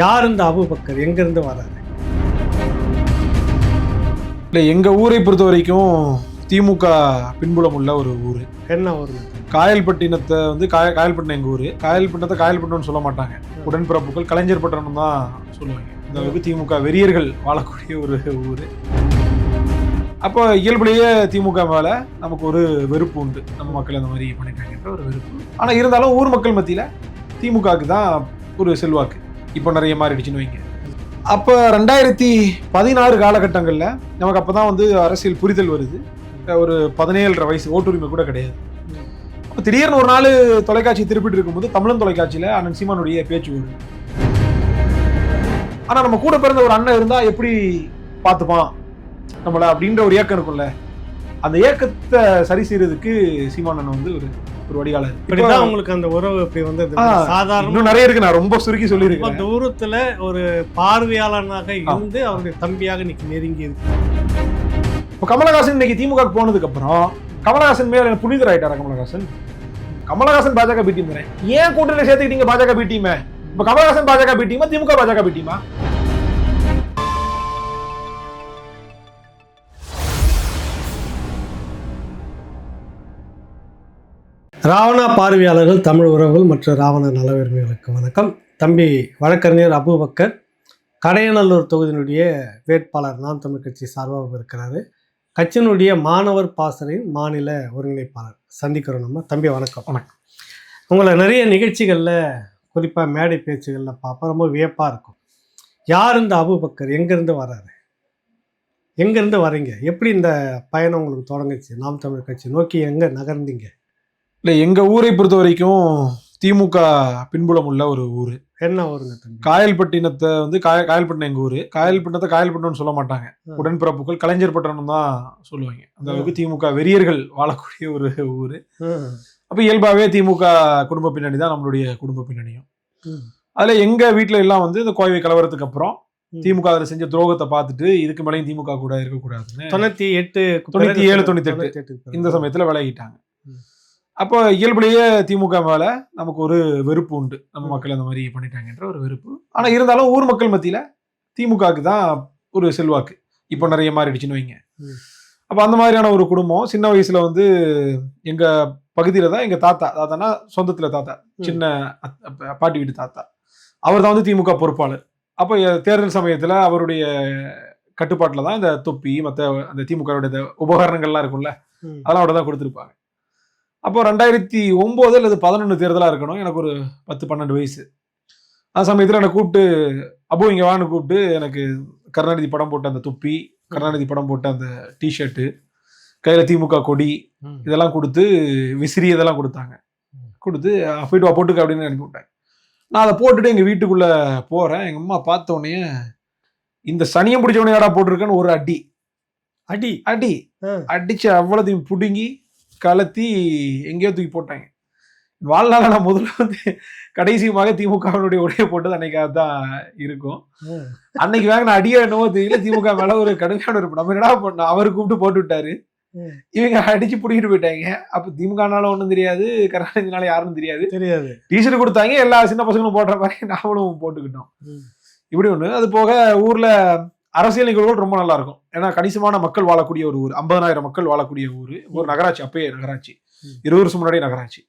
யார் இந்த அபுபக்கர் எங்கேருந்து வராரு? இல்லை எங்கள் ஊரை பொறுத்த வரைக்கும் திமுக பின்புலம் உள்ள ஒரு ஊர். என்ன ஊர்? காயல்பட்டினத்தை வந்து காய காயல்பட்டினம் எங்கள் ஊர்? காயல்பட்டினத்தை காயல்பட்டினம்னு சொல்ல மாட்டாங்க. உடன்பிறப்புகள் கலைஞர் பட்டணம் தான் சொல்லுவாங்க. இந்த அளவுக்கு திமுக வெறியர்கள் வாழக்கூடிய ஒரு ஊர். அப்போ இயல்புலேயே திமுக மேலே நமக்கு ஒரு வெறுப்பு உண்டு. நம்ம மக்கள் அந்த மாதிரி பண்ணிட்டாங்கன்ற ஒரு வெறுப்பு. ஆனால் இருந்தாலும் ஊர் மக்கள் மத்தியில் திமுகவுக்கு தான் ஒரு செல்வாக்கு. இப்போ நிறைய மாறிடுச்சுன்னு வைங்க. அப்போ ரெண்டாயிரத்தி பதினாறு காலகட்டங்களில் நமக்கு அப்போ தான் வந்து அரசியல் புரிதல் வருது. ஒரு பதினேழரை வயசு ஓட்டுரிமை கூட கிடையாது. அப்போ திடீர்னு ஒரு நாள் தொலைக்காட்சி திருப்பிட்டு இருக்கும்போது தமிழன் தொலைக்காட்சியில் அண்ணன் சீமானுடைய பேச்சு வருது ஆனால் நம்ம கூட பிறந்த ஒரு அண்ணன் இருந்தால் எப்படி பார்த்துப்பான்? நம்மளை அப்படின்ற ஒரு ஏக்கம் இருக்கும்ல. அந்த ஏக்கத்தை சரி செய்யறதுக்கு சீமானன் வந்து ஒரு ஒரு வடிகாலர். இப்படிதான் உங்களுக்கு அந்த உறவு இப்படி வந்தது. ஆ, சாதாரண இன்னும் நிறைய இருக்கு. நான் ரொம்ப சுருக்கி சொல்லியிருக்கேன். தூரத்துல ஒரு பார்வையாளனாக இருந்து அவருடைய தம்பியாக இன்னைக்கு நெருங்கி இருக்கு. இப்போ கமலஹாசன் இன்னைக்கு திமுக க்கு போனதுக்கு அப்புறம் கமலஹாசன் மேல புனிதர் ஆயிட்டாரா கமலஹாசன்? கமலஹாசன் பாஜக பி டீம் ஏன் கூட்டணியில சேர்த்துக்கிட்டீங்க பாஜக பி டீம் இப்போ கமலஹாசன் பாஜக பி டீமா திமுக பாஜக பி டீமா ராவணா பார்வையாளர்கள் தமிழ் உறவுகள் மற்றும் ராவண நலவிரும்பிகளுக்கு வணக்கம். தம்பி வழக்கறிஞர் அபுபக்கர் கடையநல்லூர் தொகுதியினுடைய வேட்பாளர் நாம் தமிழ் கட்சி சார்பாக இருக்கிறாரு. கட்சியினுடைய மாணவர் பாசறையின் மாநில ஒருங்கிணைப்பாளர் சந்திக்கிறோம் நம்ம. தம்பி வணக்கம். வணக்கம். உங்களை நிறைய நிகழ்ச்சிகளில் குறிப்பாக மேடை பேச்சுகளில் பார்ப்போம். ரொம்ப வியப்பாக இருக்கும். யார் இந்த அபுபக்கர்? எங்கேருந்து வராரு எங்கேருந்து வரீங்க? எப்படி இந்த பயணம் உங்களுக்கு தொடங்குச்சு? நாம் தமிழ் கட்சி நோக்கி எங்கே நகர்ந்தீங்க? இல்லை எங்க ஊரை பொறுத்த வரைக்கும் திமுக பின்புலம் உள்ள ஒரு ஊர் என்ன ஊருங்க காயல்பட்டினத்தை வந்து காய காயல்பட்டினம் எங்க ஊர் காயல்பட்டினத்தை காயல்பட்டினம்னு சொல்ல மாட்டாங்க. உடன்பிறப்புகள் கலைஞர் பட்டணம் தான் சொல்லுவாங்க அந்த அளவுக்கு திமுக வெறியர்கள் வாழக்கூடிய ஒரு ஊர் அப்போ இயல்பாகவே திமுக குடும்ப பின்னணி தான் நம்மளுடைய குடும்ப பின்னணியும். அதுல எங்க வீட்ல எல்லாம் வந்து இந்த கோவை கலவரத்துக்கு அப்புறம். திமுக அதில் செஞ்ச துரோகத்தை பார்த்துட்டு இதுக்கு மேலேயும் திமுக கூட இருக்கக்கூடாதுன்னு தொண்ணூத்தி எட்டு தொண்ணூத்தி ஏழு, தொண்ணூத்தி எட்டு. இந்த சமயத்துல விலகிட்டாங்க. அப்போ இயல்புலேயே திமுக மேல நமக்கு ஒரு வெறுப்பு உண்டு நம்ம. மக்கள் அந்த மாதிரி பண்ணிட்டாங்கன்ற ஒரு வெறுப்பு ஆனா இருந்தாலும் ஊர் மக்கள் மத்தியில திமுகவுக்கு தான் ஒரு செல்வாக்கு இப்போ நிறைய மாறிடுச்சுன்னு வைங்க. அப்போ அந்த மாதிரியான ஒரு குடும்பம் சின்ன வயசுல வந்து எங்க பகுதியில தான் எங்க தாத்தா தாத்தானா சொந்தத்துல தாத்தா. சின்ன பாட்டி வீட்டு தாத்தா அவர் தான் வந்து திமுக பொறுப்பாளர் அப்போ தேர்தல் சமயத்துல அவருடைய கட்டுப்பாட்டில் தான் இந்த தொப்பி மற்ற அந்த திமுகவுடைய உபகரணங்கள்லாம் இருக்கும்ல. அதெல்லாம் அவட தான் கொடுத்துருப்பாங்க அப்போ ரெண்டாயிரத்தி ஒம்பது அல்லது பதினொன்று தேர்தலாக இருக்கணும். எனக்கு ஒரு பத்து பன்னெண்டு வயசு. அந்த சமயத்தில் என்னை கூப்பிட்டு அபு இங்கே வான்னு கூப்பிட்டு எனக்கு கருணாநிதி படம் போட்ட அந்த தொப்பி கருணாநிதி படம் போட்ட அந்த டிஷர்ட்டு கையில் திமுக கொடி. இதெல்லாம் கொடுத்து விசிறி இதெல்லாம் கொடுத்தாங்க. கொடுத்து "அஹ், போயிட்டு வா போட்டுக்க அப்படின்னு அனுப்பி விட்டாங்க நான் அதை போட்டுட்டு எங்கள் வீட்டுக்குள்ளே போகிறேன் எங்கள் அம்மா பார்த்த உடனே இந்த சனியம் பிடிச்சவனே யாரா போட்டிருக்கேன்னு ஒரு அடி. அடி. அடி. அடிச்சு அவ்வளோத்தையும் பிடுங்கி கலத்தி எங்கேயோ தூக்கி போட்டாங்க. வாழ்நாள நான் முதல்ல வந்து கடைசியுமாக திமுகவினுடைய உடைய போட்டது அன்னைக்காக தான் இருக்கும். அன்னைக்கு வேக நான் அடியோ என்னவோ தெரியல. திமுக மேல ஒரு கடுமையான ஒரு நம்ம என்னடா பண்ணோம் அவர் கூப்பிட்டு போட்டு விட்டாரு. இவங்க அடிச்சு பிடிக்கிட்டு போயிட்டாங்க. அப்ப திமுகனால ஒண்ணும் தெரியாது. கருணாநிதினால யாரும் தெரியாது. தெரியாது. டிஷர்ட் கொடுத்தாங்க. எல்லா சின்ன பசங்களும் போடுற மாதிரி நாமளும் போட்டுக்கிட்டோம். இப்படி ஒண்ணு. அது போக ஊர்ல அரசியல் நிகழ்வுகள் ரொம்ப நல்லா இருக்கும் ஏன்னா கணிசமான மக்கள் வாழக்கூடிய ஒரு ஊர் ஐம்பதனாயிரம் மக்கள் வாழக்கூடிய ஊர் ஒரு நகராட்சி அப்பயே நகராட்சி. இருபது வருஷம் முன்னாடி நகராட்சி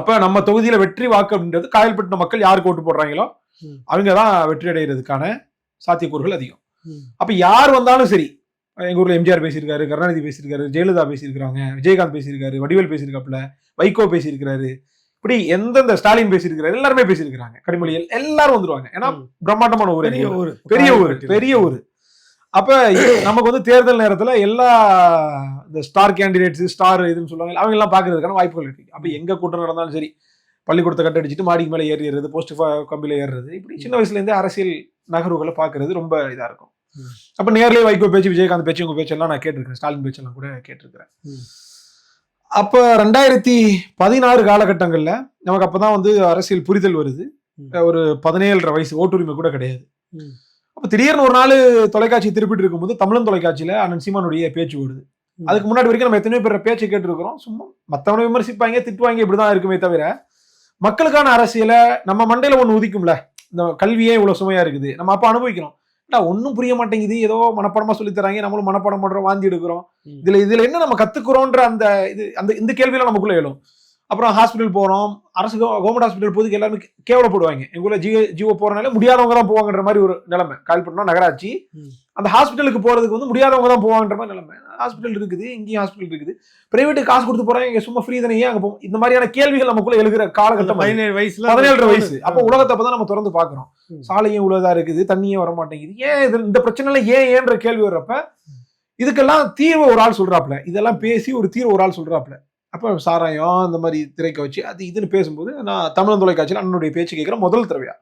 அப்ப நம்ம தொகுதியில வெற்றி வாக்கு அப்படின்றது காயல்பட்டின மக்கள் யாருக்கு ஓட்டு போடுறாங்களோ. அவங்க தான் வெற்றி அடைகிறதுக்கான சாத்தியக்கூறுகள் அதிகம். அப்ப யார் வந்தாலும் சரி எங்க ஊர்ல எம்ஜிஆர் பேசியிருக்காரு கருணாநிதி பேசியிருக்காரு ஜெயலலிதா பேசியிருக்காங்க விஜயகாந்த் பேசியிருக்காரு வடிவேல் பேசியிருக்காப்புல வைகோ பேசியிருக்காரு இப்படி எந்தெந்த ஸ்டாலின் பேசியிருக்காரு எல்லாருமே பேசியிருக்காங்க கனிமொழியில் எல்லாரும் வந்துருவாங்க. ஏன்னா. பிரம்மாண்டமான ஊர் பெரிய ஊர். பெரிய ஊர் பெரிய ஊர். அப்ப நமக்கு வந்து தேர்தல் நேரத்துல எல்லா இந்த ஸ்டார் கேண்டிடேட்ஸ் ஸ்டார் இதுன்னு சொல்லுவாங்க அவங்க எல்லாம் பாக்குறதுக்கான வாய்ப்புகள் இருக்கு. அப்ப எங்க கூட்டம் நடந்தாலும் சரி பள்ளிக்கூடத்தை கட்ட அடிச்சுட்டு மாடிக்கு மேல ஏறிடுறது போஸ்ட் கம்பியில ஏறுறது இப்படி சின்ன வயசுல இருந்தே அரசியல் நகர்வுகளை பாக்குறது ரொம்ப இதா இருக்கும். அப்ப நேர்லயே வைகோ பேச்சு விஜயகாந்த் பேச்சு உங்க பேச்செல்லாம் நான் கேட்டிருக்கேன் ஸ்டாலின் பேச்செல்லாம் கூட கேட்டிருக்கிறேன். அப்ப ரெண்டாயிரத்தி பதினாறு காலகட்டங்கள்ல நமக்கு அப்பதான் வந்து அரசியல் புரிதல் வருது. ஒரு பதினேழரை வயசு ஓட்டுரிமை கூட கிடையாது. அப்ப திடீர்னு ஒரு நாள் தொலைக்காட்சி திருப்பிட்டு இருக்கும்போது தமிழன் தொலைக்காட்சியில அண்ணன் சீமானுடைய பேச்சு வருது ம். அதுக்கு முன்னாடி வரைக்கும் நம்ம எத்தனையோ பேர் பேச்சு கேட்டிருக்கிறோம். சும்மா மத்தவனை விமர்சிப்பாங்க திட்டுவாங்க இப்படிதான் இருக்குமே தவிர மக்களுக்கான அரசியலை நம்ம மண்டையில ஒண்ணு உதிக்கும்ல. இந்த கல்வியே இவ்வளவு சுமையா இருக்குது. நம்ம அப்ப அனுபவிக்கிறோம். ஒன்றும் புரிய மாட்டேங்குது. ஏதோ மனப்பாடமா சொல்லி தராங்க. நம்மளும் மனப்பாடம் பண்றோம் வாந்தி எடுக்கிறோம். இதுல இதுல என்ன நம்ம கத்துக்கிறோன்ற அந்த இது அந்த இந்த கேள்வியெல்லாம் நமக்குள்ள எழும். அப்புறம் ஹாஸ்பிட்டல் போறோம். அரசு கவர்மெண்ட் ஹாஸ்பிட்டல் போதுக்கு எல்லாருமே கேவலப்படுவாங்க. எங்க ஊர்ல ஜியோ ஜியோ போறனால முடியாதவங்க தான் போவாங்கன்ற மாதிரி ஒரு நிலைமை. கால்பட்டினம் நகராட்சி. அந்த ஹாஸ்பிட்டலுக்கு போறதுக்கு வந்து முடியாதவங்க தான் போவாங்கன்ற மாதிரி நிலைமை. ஹாஸ்பிட்டல் இருக்குது இங்கேயும் ஹாஸ்பிட்டல் இருக்குது. பிரைவேட்டு காசு கொடுத்து போறாங்க இங்க சும்மா ஃப்ரீ தானே ஏன் அங்க போவோம்? இந்த மாதிரியான கேள்விகள் நமக்குள்ள எழுகிற காலகட்டம். பதினேழு வயசுல பதினேழு வயசு. அப்ப உலகத்தை அப்பதான் நம்ம திறந்து பாக்குறோம் ம். சாலையும் இவ்வளவுதான் இருக்குது தண்ணியும் வர மாட்டேங்குது ஏன் இது இந்த பிரச்சனை ஏன் ஏன்ற கேள்வி வர்றப்ப இதுக்கெல்லாம் தீர்வு ஒரு ஆள் சொல்றாப்ல இதெல்லாம் பேசி ஒரு தீர்வு ஒரு ஆள் சொல்றாப்ல அப்ப சாராயம் இந்த மாதிரி திரைக்க வச்சு அது இதுன்னு பேசும்போது நான் தமிழ் தொலைக்காட்சியில் அண்ணனுடைய பேச்சு கேட்கிறேன் முதல் தடவையா.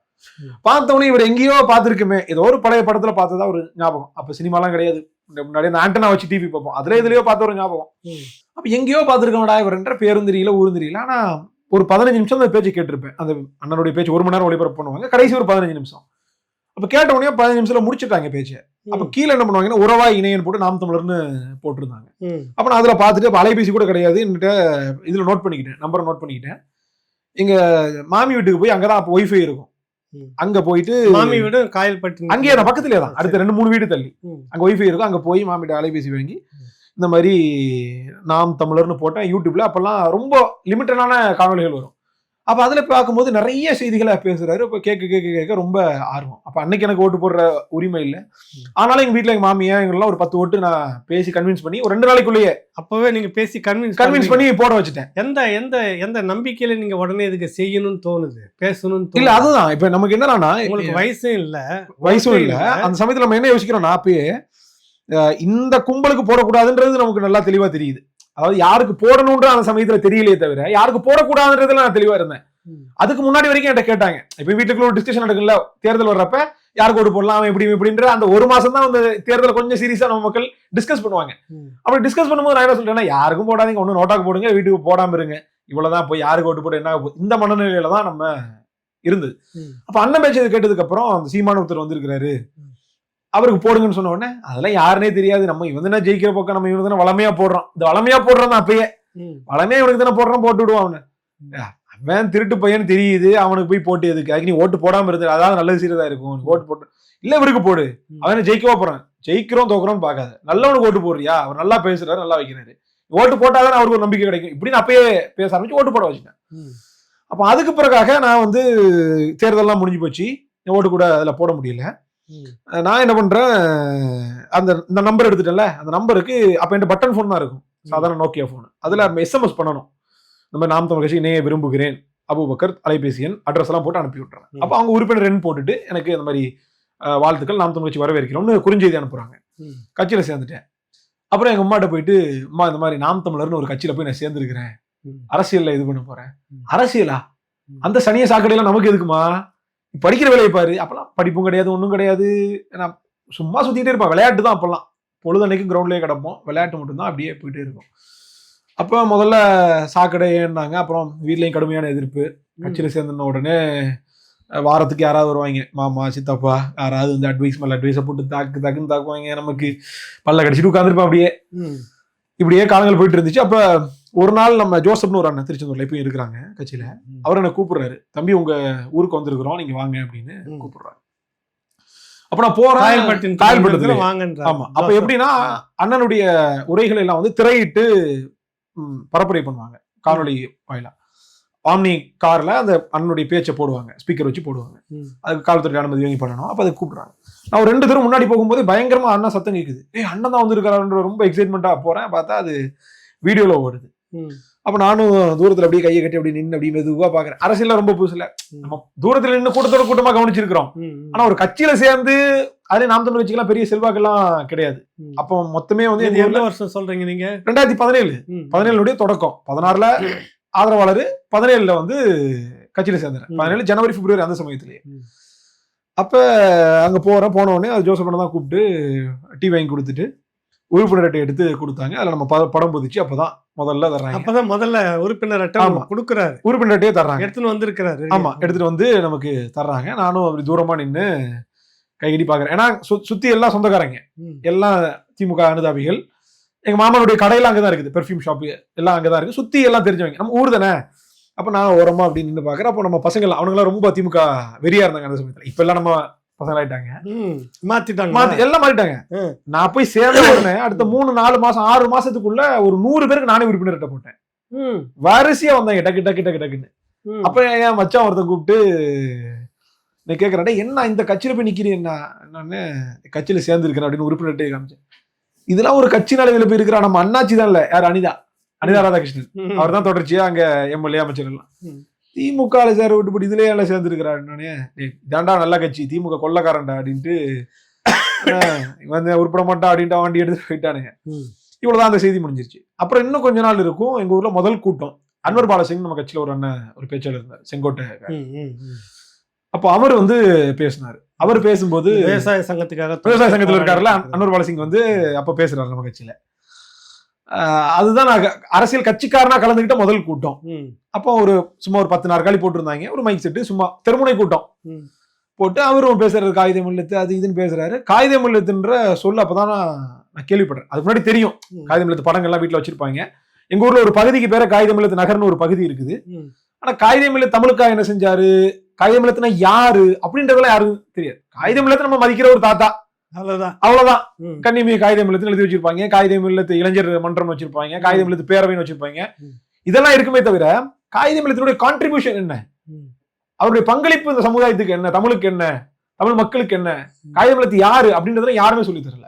பார்த்தவொடனே இவர் எங்கேயோ பார்த்திருக்குமே ஏதோ ஒரு பழைய படத்துல பார்த்ததா ஒரு ஞாபகம். அப்ப சினிமாலாம் கிடையாது. இந்த முன்னாடி அந்த ஆண்டனா வச்சு டிவி பார்ப்போம். அதுல இதுலயோ பார்த்த ஒரு ஞாபகம். அப்ப எங்கேயோ பார்த்திருக்கோம்டா இவர்ன்ற பேரும் தெரியல ஊரும் தெரியல. ஆனா ஒரு பதினஞ்சு நிமிஷம் அந்த பேச்சு கேட்டிருப்பேன். அந்த அண்ணனுடைய பேச்சு ஒரு மணி நேரம் ஒளிபரப்பு பண்ணுவாங்க. கடைசி ஒரு பதினஞ்சு நிமிஷம். அப்ப கேட்ட உடனே பதினஞ்சு நிமிஷத்துல முடிச்சிட்டாங்க பேச்சு. அப்ப கீழே என்ன பண்ணுவாங்கன்னா உறவா இணையன் போட்டு நாம் தமிழர்னு போட்டிருந்தாங்க. அப்ப நான் அதுல பார்த்துட்டு அப்ப அலைபேசி கூட கிடையாது. என்கிட்ட இதுல நோட் பண்ணிக்கிட்டேன் நம்பரை நோட் பண்ணிக்கிட்டேன். எங்க மாமி வீட்டுக்கு போய் அங்கதான் அப்ப ஒய்ஃபை இருக்கும். அங்க போயிட்டு மாமி வீடு காயல்பட்டு அங்கேயே தான் பக்கத்துலயே தான். அடுத்த ரெண்டு மூணு வீடு தள்ளி. அங்க ஒய்ஃபை இருக்கும். அங்க போய் மாமிட்ட அலைபேசி வாங்கி இந்த மாதிரி நாம் தமிழர்னு போட்டேன். யூடியூப்ல அப்பெல்லாம் ரொம்ப லிமிட்டடான காணொளிகள் வரும். அப்ப அதுல பார்க்கும்போது நிறைய செய்திகளை பேசுறாரு. இப்ப கேட்க கேட்க கேட்க ரொம்ப ஆர்வம். அப்ப அன்னைக்கு எனக்கு ஓட்டு போடுற உரிமை இல்ல. ஆனாலும் எங்க வீட்டுல எங்க மாமியா எங்கெல்லாம் ஒரு பத்து ஓட்டு நான் பேசி கன்வின்ஸ் பண்ணி ஒரு ரெண்டு நாளைக்குள்ளேயே அப்பவே நீங்க பேசி கன்வின்ஸ் கன்வின்ஸ் பண்ணி போட வச்சுட்டேன். எந்த எந்த எந்த நம்பிக்கையில நீங்க உடனே இதுக்கு செய்யணும்னு தோணுது? பேசணும்னு இல்ல அதுதான். இப்ப நமக்கு என்னன்னா உங்களுக்கு வயசும் இல்ல. வயசும் இல்ல. அந்த சமயத்துல நம்ம என்ன யோசிக்கிறோம் அப்பயே அஹ் இந்த கும்பலுக்கு போடக்கூடாதுன்றது நமக்கு நல்லா தெளிவா தெரியுது. அதாவது யாருக்கு போடணும்ன்ற அந்த சமயத்துல தெரியலையே தவிர யாருக்கு போடக்கூடாதுன்றதுல நான் தெளிவா இருந்தேன். அதுக்கு முன்னாடி வரைக்கும் என்கிட்ட கேட்டாங்க இப்ப வீட்டுக்குள்ள ஒரு டிஸ்கஷன் நடக்குல்ல தேர்தல் வர்றப்ப யாருக்கு ஓட்டு போடலாம் அவன் இப்படி இப்படின்ற அந்த ஒரு மாசம் தான் அந்த தேர்தலை கொஞ்சம் சீரியஸா நம்ம மக்கள் டிஸ்கஸ் பண்ணுவாங்க. அப்படி டிஸ்கஸ் பண்ணும்போது நான் என்ன சொல்றேன்னா யாருக்கும் போடாதீங்க ஒண்ணு நோட்டாக்கு போடுங்க வீட்டுக்கு போடாம இருங்க இவ்வளவுதான் போய் யாருக்கு ஓட்டு போட்டு என்ன? இந்த மனநிலையில தான் நம்ம இருந்தது. அப்ப அண்ணன் பேச்சது கேட்டதுக்கு அப்புறம் அந்த சீமான ஒருத்தர் வந்திருக்கிறாரு. அவருக்கு போடுங்கன்னு சொன்ன உடனே அதெல்லாம் யாருனே தெரியாது. நம்ம இவன் தானே ஜெயிக்கிற பக்கம். நம்ம இவன் தானே வளமையா போடுறோம் இந்த வளமையா போடுறோம் தான் அப்பயே. வளமையா இவனுக்கு தானே போடுறோம் போட்டு விடுவான் அவனை. அவன் திருட்டு பையன் தெரியுது. அவனுக்கு போய் போட்டு எதுக்கு? அதுக்கு நீ ஓட்டு போடாம இருந்து அதாவது நல்லது சீரதா இருக்கும். ஓட்டு போட்டு இல்ல இவருக்கு போடு. அவனை ஜெயிக்கவா போறான்? ஜெயிக்கிறோம் தோக்குறோம் பார்க்காத. நல்லவனுக்கு ஓட்டு போடுறியா? அவர் நல்லா பேசுறாரு நல்லா வைக்கிறாரு. ஓட்டு போட்டாதான் அவருக்கு ஒரு நம்பிக்கை கிடைக்கும். இப்படின்னு அப்பயே பேச ஆரம்பிச்சு ஓட்டு போட வச்சுட்டேன். அப்ப அதுக்கு பிறகாக நான் வந்து தேர்தல்லாம் முடிஞ்சு போச்சு. ஓட்டு கூட அதுல போட முடியல. நான் என்ன பண்றேன் அந்த இந்த நம்பர் எடுத்துட்டேன்ல அந்த நம்பருக்கு அப்ப என்கிட்ட பட்டன் ஃபோன் தான் இருக்கும். சாதாரண நோக்கியா ஃபோன் அதுல எஸ்எம்எஸ் பண்ணணும். இந்த மாதிரி நாம் தமிழ் கட்சி இணைய விரும்புகிறேன். அபுபக்கர் அலைபேசி எண் அட்ரஸ் எல்லாம் போட்டு அனுப்பி விட்டுறேன். அப்ப அவங்க உறுப்பினர் எண் போட்டுட்டு எனக்கு இந்த மாதிரி வாழ்த்துக்கள் நாம் தமிழ் கட்சி வரவேற்கிறோம்னு குறுஞ்செய்தி அனுப்புறாங்க. கட்சியில சேர்ந்துட்டேன். அப்புறம் எங்க அம்மாட்ட போயிட்டு அம்மா இந்த மாதிரி நாம் தமிழர்னு ஒரு கட்சியில போய் நான் சேர்ந்துருக்கிறேன். அரசியல்ல இது பண்ண போறேன். அரசியலா. அந்த சனிய சாக்கடையெல்லாம் நமக்கு எதுக்குமா? படிக்கிற வேலையை பாரு. அப்பெல்லாம் படிப்பும் கிடையாது ஒன்றும் கிடையாது. நான் சும்மா சுத்திட்டே இருப்பேன். விளையாட்டு தான் அப்பெல்லாம். பொழுதன்னைக்கு கிரவுண்ட்லயே கிடப்போம். விளையாட்டு மட்டும்தான் அப்படியே போயிட்டே இருக்கும். அப்போ முதல்ல சாக்கடை ஏன்னாங்க அப்புறம் வீட்லயும் கடுமையான எதிர்ப்பு. கட்சியில சேர்ந்த உடனே வாரத்துக்கு யாராவது வருவாங்க. மாமா சித்தப்பா யாராவது வந்து அட்வைஸ் மேல அட்வைஸை போட்டு தாக்கு தாக்குன்னு தாக்குவாங்க. நமக்கு பல்ல கடிச்சிட்டு உட்காந்துருப்பேன் அப்படியே. இப்படியே காலங்கள் போயிட்டு இருந்துச்சு. அப்ப ஒரு நாள் நம்ம ஜோசப்னு ஒரு அண்ணன் திருச்செந்தூர்ல இப்பயும் இருக்கிறாங்க கட்சியில. அவர் என்ன கூப்பிடுறாரு. தம்பி உங்க ஊருக்கு வந்திருக்கிறோம். நீங்க வாங்க அப்படின்னு. கூப்பிடுறாரு. அப்ப நான் போறேன். வாங்கன்ற ஆமா. அப்ப எப்படின்னா அண்ணனுடைய உரைகளை எல்லாம் வந்து திரையிட்டு பரப்புரை பண்ணுவாங்க. காணொளி வாயிலா. ஆம்னி கார்ல அந்த அண்ணனுடைய பேச்சை போடுவாங்க. ஸ்பீக்கர் வச்சு போடுவாங்க. அதுக்கு காவல்துறை அனுமதி வாங்கி பண்ணணும். அப்ப அதை கூப்பிடுறாங்க. நான் ஒரு ரெண்டு தூரம் முன்னாடி போகும்போது பயங்கரமா அண்ணன் சத்தம் கேக்குது ஏய் அண்ணன் தான் வந்திருக்காருன்ற ரொம்ப எக்ஸைட்மெண்ட்டா போறேன். பார்த்தா அது வீடியோல ஓடுது. அப்ப நானும் தூரத்துல அப்படியே கையை கட்டி அப்படி நின்று அப்படியே மெதுவா பாக்குறேன் அரசியல்ல ரொம்ப புதுசுல. நம்ம தூரத்துல நின்று கூட்டத்தோட கூட்டமா கவனிச்சிருக்கிறோம். ஆனா ஒரு கட்சியில சேர்ந்து அதே நாம் தமிழ் கட்சிக்கெல்லாம் பெரிய செல்வாக்கெல்லாம் கிடையாது. அப்போ மொத்தமே வந்து ஊர்ல வருஷம் சொல்றீங்க நீங்க ரெண்டாயிரத்தி பதினேழு. பதினேழுடைய தொடக்கம் பதினாறுல ஆதரவாளர் பதினேழுல வந்து கட்சியில சேர்ந்தேன் ம். பதினேழு ஜனவரி பிப்ரவரி அந்த சமயத்திலேயே. அப்ப அங்க போறேன் போன உடனே அது ஜோசப் தான் கூப்பிட்டு டீ வாங்கி கொடுத்துட்டு உறுப்பினர் அட்டை எடுத்து கொடுத்தாங்க. அதுல நம்ம படம் புதிச்சு அப்பதான் முதல்ல தர்றாங்க. அப்பதான் முதல்ல உறுப்பினர் அட்டை ஆமா. கொடுக்குறாரு. உறுப்பினர் அட்டையே தர்றாங்க. எடுத்துன்னு வந்திருக்கிறாரு. ஆமா எடுத்துட்டு வந்து நமக்கு தர்றாங்க. நானும் அப்படி தூரமா நின்னு கையடி பாக்குறேன். ஏன்னா சு- சுத்தி எல்லாம் சொந்தக்காரங்க. எல்லாம் திமுக அனுதாபிகள். எங்க மாமனுடைய கடையெல்லாம் அங்கதான் இருக்குது. பெர்ஃப்யூம் ஷாப் எல்லாம் அங்கதான் இருக்கு சுத்தி எல்லாம் தெரிஞ்சவங்க. நம்ம ஊர் தானே. அப்ப நான் ஓரமா அப்படின்னு நின்று பாக்குறேன். அப்போ நம்ம பசங்க அவனுங்களாம் ரொம்ப திமுக வெறியா இருந்தாங்க அந்த சமயத்துல. இப்ப எல்லாம் நம்ம பசங்க ஆயிட்டாங்க ம், மாத்திட்டாங்க மாத்தி எல்லாம் மாறிட்டாங்க. நான் போய் சேர்ந்த உடனே அடுத்த மூணு நாலு மாசம் ஆறு மாசத்துக்குள்ள ஒரு நூறு பேருக்கு நானே உறுப்பினர்கிட்ட போட்டேன். வரிசையா வந்தாங்க டக்கு டக்கு டக்கு டக்குன்னு. அப்ப என் மச்சான் ஒருத்தன் கூப்பிட்டு நான் கேட்கறேன் "டேய், என்ன இந்த கட்சியில போய் நிக்கிறேன் என்ன? நான் கட்சியில சேர்ந்துருக்கேன் அப்படின்னு உறுப்பினர்கிட்ட காமிச்சேன். இதெல்லாம் ஒரு கட்சி நிலைமையில போய் இருக்கிறா நம்ம அண்ணாச்சி தான் இல்ல யார்? அனிதா. அனிதா ராதாகிருஷ்ணன். அவர் தான் தொடர்ச்சியா அங்க எம்எல்ஏ அமைச்சர் எல்லாம். திமுக சேர விட்டுப்படி இதுலயே எல்லாம் "டேய், இதாண்டா நல்ல கட்சி திமுக கொள்ளக்காரன்டா அப்படின்ட்டு. வந்து உருப்பட மாட்டான் அப்படின்ட்டு வண்டி எடுத்து போயிட்டானுங்க. இவ்வளவுதான் அந்த செய்தி முடிஞ்சிருச்சு. அப்புறம் இன்னும் கொஞ்ச நாள் இருக்கும். எங்க ஊர்ல முதல் கூட்டம். அன்வர் பாலசிங் நம்ம கட்சியில ஒரு அண்ணன் ஒரு பேச்சாளர் இருந்தார் செங்கோட்டை. அப்போ அவர் வந்து பேசினாரு. அவர் பேசும்போது விவசாய சங்கத்துக்காக விவசாய சங்கத்துல இருக்காருல்ல அன்வர் பாலசிங் வந்து அப்ப பேசுறாரு நம்ம கட்சியில. அதுதான் நான் அரசியல் கட்சிக்காரனா கலந்துகிட்ட முதல் கூட்டம். அப்போ ஒரு சும்மா ஒரு பத்து நாற்காலி போட்டிருந்தாங்க. ஒரு மைக் செட்டு சும்மா தெருமுனை கூட்டம். போட்டு அவரும் பேசுறாரு காகிதம் இல்லத்து அது இதுன்னு பேசுறாரு. காகிதம் இல்லத்துன்ற சொல்ல அப்பதான் நான் கேள்விப்படுறேன். அதுக்கு முன்னாடி தெரியும். காகிதம் இல்லத்து படங்கள்லாம் வீட்டுல வச்சிருப்பாங்க. எங்க ஊர்ல ஒரு பகுதிக்கு பேர காகிதம் இல்லத்து நகர்னு ஒரு பகுதி இருக்குது. ஆனா காகிதம் இல்ல தமிழுக்கா என்ன செஞ்சாரு? காகிதம் இல்லத்துனா யாரு? அப்படின்றதெல்லாம் யாரும் தெரியாது. காகிதம் இல்லத்தை நம்ம மதிக்கிற ஒரு தாத்தா. அவ்வளவுதான். அவ்வளவுதான். கன்னிமி காகிதம் இல்லத்துன்னு எழுதி வச்சிருப்பாங்க. காகிதம் இல்லத்து இளைஞர் மன்றம் வச்சிருப்பாங்க. காகிதம் இல்லத்து பேரவைன்னு வச்சிருப்பாங்க. இதெல்லாம் இருக்குமே தவிர காகிதம் இல்லத்தினுடைய கான்ட்ரிபியூஷன் என்ன. அவருடைய பங்களிப்பு இந்த சமுதாயத்துக்கு என்ன? தமிழுக்கு என்ன? தமிழ் மக்களுக்கு என்ன? காகிதம் இல்லத்து யாரு? அப்படின்றதுல யாருமே சொல்லி தரல.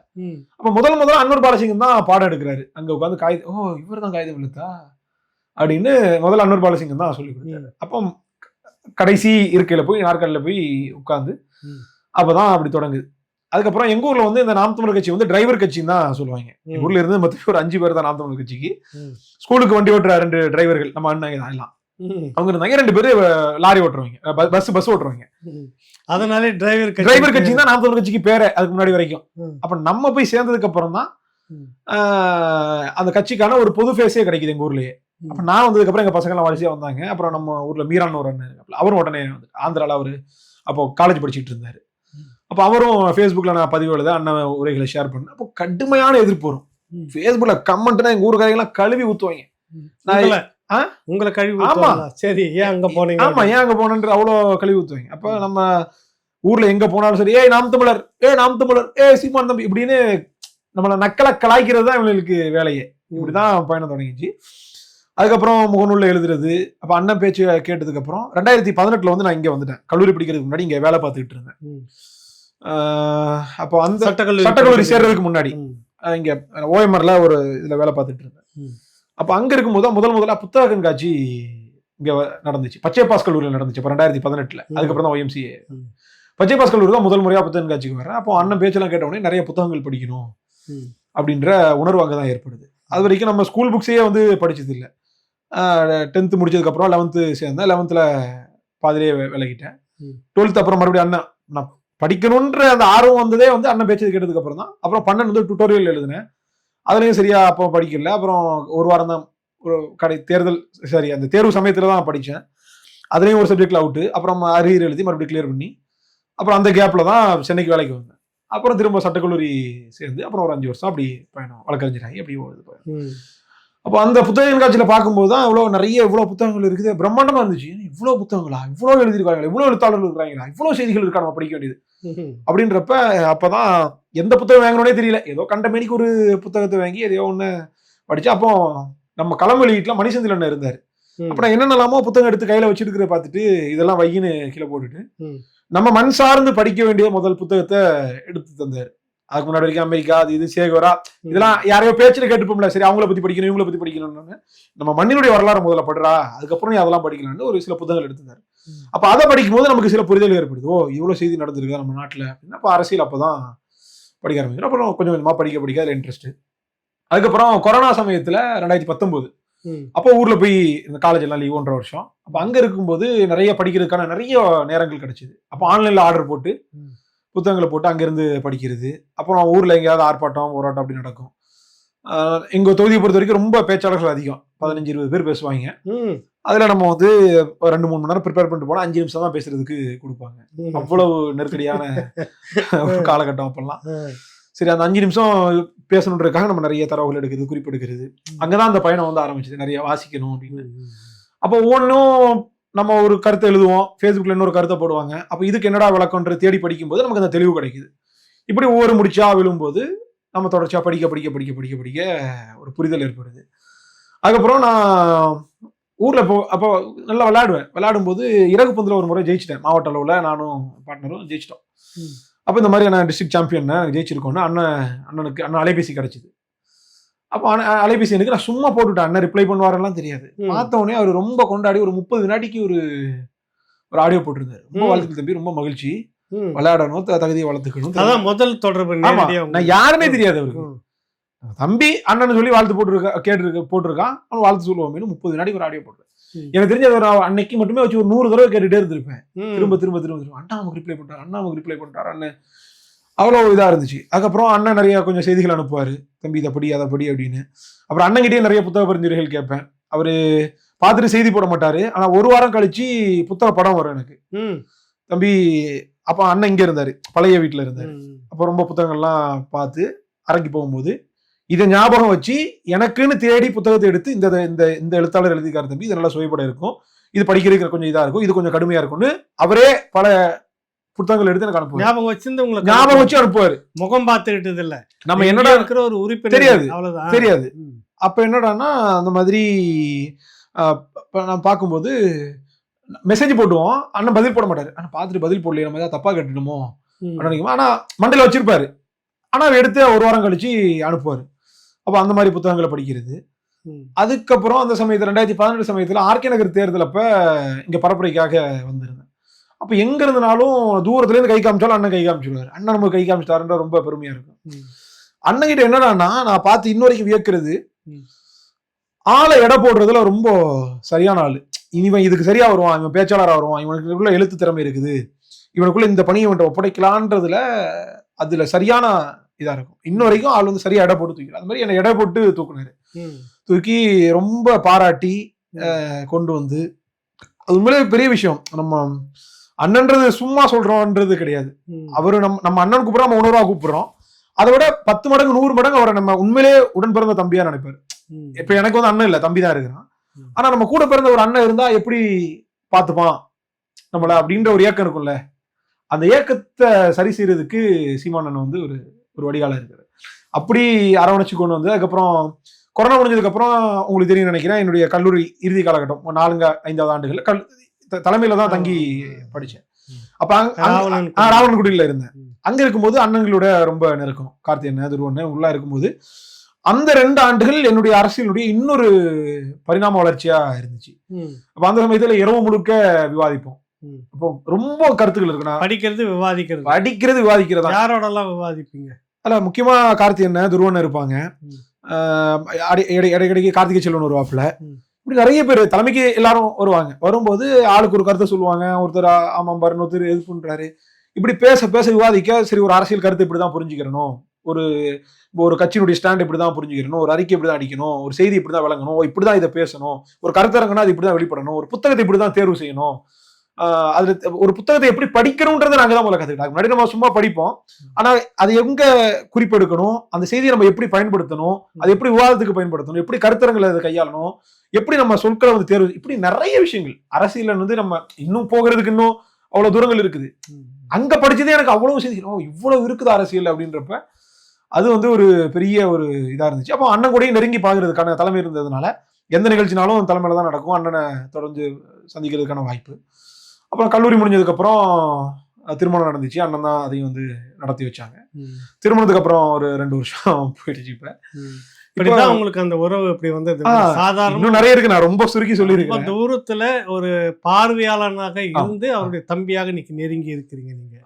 அப்ப முதல் முதல்ல அன்வர் பாலசிங்கம் தான் பாடம் எடுக்கிறாரு. அங்க உட்காந்து காகிதம் ஓ இவர் தான் காகிதம் இல்லத்தா அப்படின்னு முதல்ல அன்வர் பாலசிங்கம் தான் சொல்லி கொடுத்தாரு. அப்போ கடைசி இருக்கையில போய் நாற்காலியில போய் உட்கார்ந்து ம். அப்பதான் அப்படி தொடங்குது. அதுக்கப்புறம் எங்க ஊர்ல வந்து இந்த நாம் தமிழர் கட்சி வந்து டிரைவர் கட்சின்னு தான் சொல்லுவாங்க எங்க. ஊர்ல இருந்து மொத்தம் ஒரு அஞ்சு பேர் தான் நாம் தமிழர் கட்சிக்கு. ஸ்கூலுக்கு வண்டி ஓட்டுற ரெண்டு டிரைவர்கள் நம்ம அண்ணன் எல்லாம் அவங்க இருந்தாங்க ரெண்டு பேரு லாரி ஓட்டுறவங்க பஸ் பஸ் ஓட்டுறவங்க. அதனாலே டிரைவர் டிரைவர் கட்சி தான் நாம் தமிழர் கட்சிக்கு பேரு அதுக்கு முன்னாடி வரைக்கும். அப்ப நம்ம போய் சேர்ந்ததுக்கு அப்புறம் தான் அந்த கட்சிக்கான ஒரு பொது ஃபேஸே கிடைக்குது எங்க ஊர்லயே. அப்ப நான் வந்ததுக்கு அப்புறம் எங்க பசங்க எல்லாம் வரிசையா வந்தாங்க அப்புறம் நம்ம ஊர்ல மீரான் ஒரு அண்ணன். அவரும் உடனே ஆந்திரால அவரு அப்போ காலேஜ் படிச்சிட்டு இருந்தாரு. அப்ப அவரும் ஃபேஸ்புக்ல நான் பதிவு எழுத அண்ணன் உரைகளை ஷேர் பண்ணேன். அப்போ கடுமையான எதிர்ப்பு வரும். ஃபேஸ்புக்ல கமெண்ட்னா எங்க ஊருக்காரங்கெல்லாம் கழுவி ஊத்துவாங்க. நான் உங்களை கழிவு ஆமா. சரி ஏன் அங்க போனீங்க? ஆமா ஏன் அங்க போனன்ற அவ்வளோ கழுவி ஊத்துவாங்க. அப்ப நம்ம ஊர்ல எங்க போனாலும் சரி ஏய் நாம் தமிழர் ஏ நாம் தமிழர் ஏ சீமான் தம்பி இப்படின்னு நம்மள நக்கலை கலாய்க்கிறது தான் இவங்களுக்கு வேலையே. இப்படிதான் பயணம் தொடங்கிச்சு. அதுக்கப்புறம் முகநூல்ல எழுதுறது. அப்ப அண்ணன் பேச்சு கேட்டதுக்கு அப்புறம் ரெண்டாயிரத்தி பதினெட்டுல வந்து நான் இங்க வந்துட்டேன். கல்லூரி படிக்கிறதுக்கு முன்னாடி இங்க வேலை பார்த்துக்கிட்டு இருந்தேன். அப்போ அந்த சட்டக்கல்லூரி சட்டக்கல்லூரி சேர்றதுக்கு முன்னாடி இங்க ஓஎம்ஆர்ல ஒரு இதுல வேலை பார்த்துட்டு இருந்தேன். அப்ப அங்க இருக்கும்போது முதல் முதல்ல புத்தக கண்காட்சி இங்க நடந்துச்சு. பச்சை பாஸ் கல்லூரியில் நடந்துச்சு. இப்போ ரெண்டாயிரத்தி பதினெட்டுல. அதுக்கப்புறம் தான் ஒய்எம்சிஏ. பச்சை பாஸ் கல்லூரி தான் முதல் முறையா புத்தக கண்காட்சிக்கு வரேன் அப்போ அண்ணன் பேச்செல்லாம் கேட்ட உடனே நிறைய புத்தகங்கள் படிக்கணும். அப்படின்ற உணர்வு அங்கே தான் ஏற்படுது. அது வரைக்கும் நம்ம ஸ்கூல் புக்ஸே வந்து படிச்சது இல்லை. டென்த்து முடிச்சதுக்கப்புறம் லெவன்த்து சேர்ந்தேன். லெவன்த்தில் பாதிலேயே வே- விலகிட்டேன். ம். டுவெல்த் அப்புறம் மறுபடியும் அண்ணன் நான் படிக்கணுன்ற அந்த ஆர்வம் வந்ததே வந்து அண்ணன் பேச்சது கேட்டதுக்கு அப்புறம் தான் அப்புறம் பன்னெண்டு வந்து டுட்டோரியல் எழுதினேன். அதுலயும் சரியா அப்போ படிக்கல. அப்புறம் ஒரு வாரம் தான் ஒரு கடை தேர்தல் சரி அந்த தேர்வு சமயத்தில் தான் படித்தேன் அதுலயும் ஒரு சப்ஜெக்ட்ல அவுட்டு அப்புறம் அரியர் எழுதி மறுபடியும் கிளியர் பண்ணி அப்புறம் அந்த கேப்ல தான் சென்னைக்கு வேலைக்கு வந்தேன். அப்புறம் திரும்ப சட்டக்கல்லூரி சேர்ந்து அப்புறம் ஒரு அஞ்சு வருஷம் அப்படி பயணம் வழக்கறிஞராகி அப்படி இது பயணம். அப்போ அந்த புத்தக கண்காட்சியில பார்க்கும்போது தான் இவ்வளோ நிறைய இவ்வளோ புத்தகங்கள் இருக்குது. பிரம்மாண்டமா இருந்துச்சு. இவ்வளோ புத்தகங்களா? இவ்வளோ எழுதியிருக்காங்களா? இவ்வளோ எழுத்தாளர்கள் இருக்கிறாங்களா? இவ்வளோ செய்திகள் இருக்கா நம்ம படிக்க வேண்டியது. அப்படின்றப்ப அப்பதான் எந்த புத்தகம் வாங்கணும்னே தெரியல. ஏதோ கண்ட மேனிக்கு ஒரு புத்தகத்தை வாங்கி எதையோ ஒண்ணு படிச்சு அப்போ நம்ம களம் வெளியீட்டுல மணிசந்தில் அண்ணன் இருந்தாரு. ம். அப்ப நான் என்னென்னலாமோ புத்தகம் எடுத்து கையில வச்சிருக்கிற பார்த்துட்டு இதெல்லாம் வையின்னு கீழே போட்டுட்டு. நம்ம மண் சார்ந்து படிக்க வேண்டிய முதல் புத்தகத்தை எடுத்து தந்தாரு. அதுக்கு முன்னாடி வரைக்கும் அமெரிக்கா அது இது சேகோரா. இதெல்லாம் யாரையோ பேச்சுல கேட்டுப்போம்ல. சரி அவங்கள பத்தி படிக்கணும் இவங்கள பத்தி படிக்கணும்னு. நம்ம மண்ணினுடைய வரலாறு முதல்ல படுறா. அதுக்கப்புறம் நீ அதெல்லாம் படிக்கலாம்னு ஒரு சில புத்தகங்கள் எடுத்திருந்தாரு ம். அப்ப அதை படிக்கும்போது நமக்கு சில புரிதல் ஏற்படுது. ஓ இவ்வளவு செய்தி நடந்திருக்கு நம்ம நாட்டுல அப்படின்னா. அப்ப அரசியல் அப்பதான் படிக்க ஆரம்பிக்கிறோம் அப்புறம் கொஞ்சம் கொஞ்சமா படிக்க படிக்க அதுல இன்ட்ரெஸ்ட் அதுக்கப்புறம் கொரோனா சமயத்துல ரெண்டாயிரத்தி பத்தொன்பது. அப்போ ஊர்ல போய் இந்த காலேஜ் எல்லாம் லீவ் ஒன்றரை வருஷம். அப்ப அங்க இருக்கும்போது நிறைய படிக்கிறதுக்கான நிறைய நேரங்கள் கிடைச்சது. அப்போ ஆன்லைன்ல ஆர்டர் போட்டு. புத்தகங்களை போட்டு அங்கிருந்து படிக்கிறது. அப்புறம் ஊர்ல எங்கேயாவது ஆர்ப்பாட்டம் போராட்டம் அப்படி நடக்கும். ஆஹ் எங்க தொகுதியை பொறுத்த வரைக்கும் ரொம்ப பேச்சாளர்கள் அதிகம். பதினஞ்சு இருபது பேர் பேசுவாங்க. அதுல நம்ம வந்து ரெண்டு மூணு மணி நேரம் ப்ரிப்பேர் பண்ணிட்டு போனா அஞ்சு நிமிஷம் தான் பேசுறதுக்கு கொடுப்பாங்க. அவ்வளவு நெருக்கடியான ஒரு காலகட்டம் அப்பெல்லாம். சரி அந்த அஞ்சு நிமிஷம் பேசணுன்றதுக்காக நம்ம நிறைய தரவுகள் எடுக்கிறது குறிப்பு எடுக்கிறது. அங்கதான் அந்த பயணம் வந்து ஆரம்பிச்சது. நிறைய வாசிக்கணும் அப்படின்னு. அப்போ ஒவ்வொன்றும் நம்ம ஒரு கருத்தை எழுதுவோம் ஃபேஸ்புக்கில் இன்னொரு கருத்தை போடுவாங்க. அப்போ இதுக்கு என்னடா விளக்கம்ன்ற தேடி படிக்கும்போது நமக்கு அந்த தெளிவு கிடைக்குது. இப்படி ஒவ்வொரு முடிச்சா விழும்போது நம்ம தொடர்ச்சியாக படிக்க படிக்க படிக்க படிக்க படிக்க ஒரு புரிதல் ஏற்படுது. அதுக்கப்புறம் நான் ஊரில் போ அப்போ நல்லா விளையாடுவேன். விளையாடும்போது இறகு பந்தில் ஒரு முறை ஜெயிச்சிட்டேன். மாவட்ட அளவில் நானும் பார்ட்னரும் ஜெயிச்சிட்டோம். அப்போ இந்த மாதிரி நான் டிஸ்ட்ரிக்ட் சாம்பியன் ஜெயிச்சிருக்கோன்னு அண்ணன் அண்ணனுக்கு அண்ணன் அலைபேசி கிடைச்சிது. அப்போ அலைபேசி எனக்கு நான் சும்மா போட்டுவிட்டேன் அண்ணன் ரிப்ளை பண்ணுவாரெல்லாம் தெரியாது. ம். பார்த்த உடனே அவர் ரொம்ப கொண்டாடி ஒரு முப்பது வினாடிக்கு ஒரு ஒரு ஆடியோ போட்டிருந்தாரு. ரொம்ப. வாழ்த்துக்கள் தம்பி ரொம்ப மகிழ்ச்சி. விளையாடணும் தகுதியை வளர்த்துக்கணும். அதான் முதல் தொடர்பு நான் யாருன்னே தெரியாது அவருக்கு. தம்பி அண்ணன் சொல்லி வாழ்த்து போட்டுருக்கா கேட்டு போட்டிருக்கான். அவன் வாழ்த்து சொல்லுவோம் முப்பது வினாடிக்கு ஒரு ஆடியோ போட்டுருக்கேன். எனக்கு தெரிஞ்ச ஒரு அன்னைக்கு மட்டுமே வச்சு ஒரு நூறு தடவை கேட்டுட்டே இருந்திருப்பேன். திரும்ப திரும்ப திரும்ப திரும்ப. அண்ணா நமக்கு ரிப்ளை பண்ணிட்டார் அண்ணா நமக்கு ரிப்ளை பண்ணிட்டார் அண்ணன் அவ்வளோ இதாக இருந்துச்சு. அதுக்கப்புறம் அண்ணன் நிறைய கொஞ்சம் செய்திகள் அனுப்புவார். தம்பி இதை படி அதை படி அப்படின்னு. அப்புறம் அண்ணன்கிட்டயே நிறைய புத்தக பரிந்துரைகள் கேட்பேன். அவர் பார்த்துட்டு செய்தி போட மாட்டாரு. ஆனால் ஒரு வாரம் கழிச்சு புத்தக படம் வரும் எனக்கு. தம்பி அப்போ அண்ணன் இங்கே இருந்தார். பழைய வீட்டில் இருந்தார். அப்போ ரொம்ப புத்தகங்கள்லாம் பார்த்து அரங்கி போகும்போது இதை ஞாபகம் வச்சு எனக்குன்னு தேடி புத்தகத்தை எடுத்து இந்த இந்த இந்த எழுத்தாளர் எழுதிக்கார தம்பி. இது நல்லா சுவைப்பட இருக்கும். இது படிக்கிறதுக்கு கொஞ்சம் இதா இருக்கும். இது கொஞ்சம் கடுமையா இருக்கும்னு அவரே பல புத்தகங்கள் எடுத்து எனக்கு அனுப்புவார். ஞாபகம் வச்சிருந்து உங்களுக்கு ஞாபகம் வச்சு அனுப்புவாரு. முகம் பார்த்துக்கிட்டது இல்ல நம்ம என்னடா இருக்கிற ஒரு உறுப்பினர் தெரியாது. அவ்வளவுதான். தெரியாது. அப்ப என்னடான்னா அந்த மாதிரி நான் பார்க்கும்போது மெசேஜ் போட்டுவோம். அண்ணன் பதில் போட மாட்டாரு. அண்ணன் பார்த்துட்டு பதில் போடலையே நம்ம ஏதாவது தப்பா கட்டணுமோ. நினைக்கும் ஆனா மண்டையில வச்சிருப்பாரு. ஆனா அவர் எடுத்து ஒரு வாரம் கழிச்சு அனுப்புவாரு. அப்ப அந்த மாதிரி புத்தகங்களை படிக்கிறது. அதுக்கப்புறம் அந்த சமயத்துல ரெண்டாயிரத்தி பதினெட்டு சமயத்துல ஆர்கே நகர் தேர்தல் அப்ப இங்க பரப்புரைக்காக வந்திருந்தேன். அப்ப எங்க இருந்தனாலும் தூரத்துல இருந்து கை காமிச்சாலும் அண்ணன் கை காமிச்சிருவாரு அண்ணன் நம்ம கை காமிச்சிட்டாருன்ற ரொம்ப பெருமையா இருக்கும். அண்ணன் கிட்ட என்னடான்னா நான் பார்த்து இன்ன வரைக்கும் வியக்கிறது. ஆளை எடை போடுறதுல ரொம்ப சரியான ஆளு. இவன் இதுக்கு சரியா வருவான் இவன் பேச்சாளரா வருவான் இவனுக்குள்ள எழுத்து திறமை இருக்குது. இவனுக்குள்ள இந்த பணியை இவன்ட்ட ஒப்படைக்கலான்றதுல அதுல சரியான இதா இருக்கும். இன்ன வரைக்கும் ஆள் வந்து சரியா எடை போட்டு தூக்கிறார் அது மாதிரி என்னை எடை போட்டு தூக்குனாரு. தூக்கி ரொம்ப பாராட்டி அஹ், கொண்டு வந்து. அது உண்மையிலே பெரிய விஷயம். நம்ம அண்ணன்றது சும்மா சொல்றோன்றது கிடையாது. அவரு நம்ம நம்ம அண்ணன் கூப்பிடுறோம் நம்ம உணர்வா கூப்பிடுறோம். அதை விட பத்து மடங்கு நூறு மடங்கு அவரை நம்ம உண்மையிலே உடன் பிறந்த தம்பியா நினைப்பாரு. இப்ப எனக்கு வந்து அண்ணன் இல்ல தம்பி தான் இருக்கிறான். ஆனா நம்ம கூட பிறந்த ஒரு அண்ணன் இருந்தா எப்படி பாத்துப்பான் நம்மள அப்படின்ற ஒரு ஏக்கம் இருக்கும்ல. அந்த ஏக்கத்தை சரி செய்யறதுக்கு சீமான் அண்ணன் வந்து ஒரு ஒரு வடிகால இருக்காரு. அப்படி அரவணைச்சு கொண்டு வந்து அதுக்கப்புறம் கொரோனா முடிஞ்சதுக்கு அப்புறம் உங்களுக்கு தெரியும் நினைக்கிறேன் என்னுடைய கல்லூரி இறுதி காலகட்டம் நாலுங்க ஐந்தாவது ஆண்டுகள் கல் தலைமையில தான் தங்கி படிச்சேன். அப்ப ராவணன்குடியில இருந்தேன். அங்க இருக்கும்போது அண்ணங்களோட ரொம்ப நெருக்கம். கார்த்தியண்ணன் துருவண்ணன் உள்ள இருக்கும்போது அந்த ரெண்டு ஆண்டுகள் என்னுடைய அரசியலுடைய இன்னொரு பரிணாம வளர்ச்சியா இருந்துச்சு. அப்ப அந்த சமயத்துல இரவு முழுக்க விவாதிப்போம். ம். அப்போ ரொம்ப கருத்துக்கள் இருக்கு. நான் படிக்கிறது விவாதிக்கிறது. அடிக்கிறது விவாதிக்கிறதா? யாரோட எல்லாம் விவாதிப்பீங்க? அல்ல முக்கியமா கார்த்தியண்ணன் துருவண்ணன் இருப்பாங்க. ம். ஆஹ் அடி- இடை- இடையிடைக்கு கார்த்திகை செல்வன் வருவாப்புல. இப்படி நிறைய பேர் தலைமைக்கு எல்லாரும் வருவாங்க. வரும்போது ஆளுக்கு ஒரு கருத்தை சொல்லுவாங்க. ஒருத்தர் ஆமாம் பாரு ஒருத்தர் எது பண்றாரு. இப்படி பேச பேச விவாதிக்க சரி ஒரு அரசியல் கருத்து இப்படிதான் புரிஞ்சுக்கிறணும். ஒரு இப்போ ஒரு கட்சியினுடைய ஸ்டாண்ட் இப்படி தான் புரிஞ்சுக்கணும் ஒரு அறிக்கை இப்படி தான் அடிக்கணும். ஒரு செய்தி இப்படி தான் விளங்கணும். இப்படி தான் இதை பேசணும். ஒரு கருத்தரங்கன்னா அது இப்படிதான் வெளிப்படணும். ஒரு புத்தகத்தை இப்படி தான் தேர்வு செய்யணும். அதுல ஒரு புத்தகத்தை எப்படி படிக்கணும்ன்றதை நாங்க தான் முதல்ல கத்துக்கிட்டோம். முன்னாடி நம்ம சும்மா படிப்போம். ஆனா அது எங்க குறிப்பெடுக்கணும்? அந்த செய்தியை நம்ம எப்படி பயன்படுத்தணும்? அது எப்படி விவாதத்துக்கு பயன்படுத்தணும்? எப்படி கருத்தரங்களை அதை கையாளணும்? எப்படி நம்ம சொற்களை வந்து தேர்வு இப்படி நிறைய விஷயங்கள். அரசியல வந்து நம்ம இன்னும் போகிறதுக்கு இன்னும் அவ்வளவு தூரங்கள் இருக்குது. அங்க படிச்சதே எனக்கு அவ்வளவு செய்தி. ஓ இவ்வளவு இருக்குது அரசியல் அப்படின்றப்ப அது வந்து ஒரு பெரிய ஒரு இதா இருந்துச்சு. அப்போ அண்ணன் கூடயும் நெருங்கி பாக்குறதுக்கான தலைமை இருந்ததுனால எந்த நிகழ்ச்சினாலும் தலைமையில தான் நடக்கும். அண்ணனை தொடர்ந்து சந்திக்கிறதுக்கான வாய்ப்பு. அப்புறம் கல்லூரி முடிஞ்சதுக்கு அப்புறம் அஹ், திருமணம் நடந்துச்சு. அண்ணன் தான் அதையும் வந்து நடத்தி வச்சாங்க. திருமணத்துக்கு அப்புறம் ஒரு ரெண்டு வருஷம் போயிடுச்சு இப்ப. இப்படிதான் உங்களுக்கு அந்த உறவு இப்படி வந்தது? சாதாரண நிறைய இருக்கு. நான் ரொம்ப சுருக்கி சொல்லியிருக்கேன் தூரத்துல ஒரு பார்வையாளனாக இருந்து அவருடைய தம்பியாக இன்னைக்கு நெருங்கி இருக்கிறீங்க நீங்க.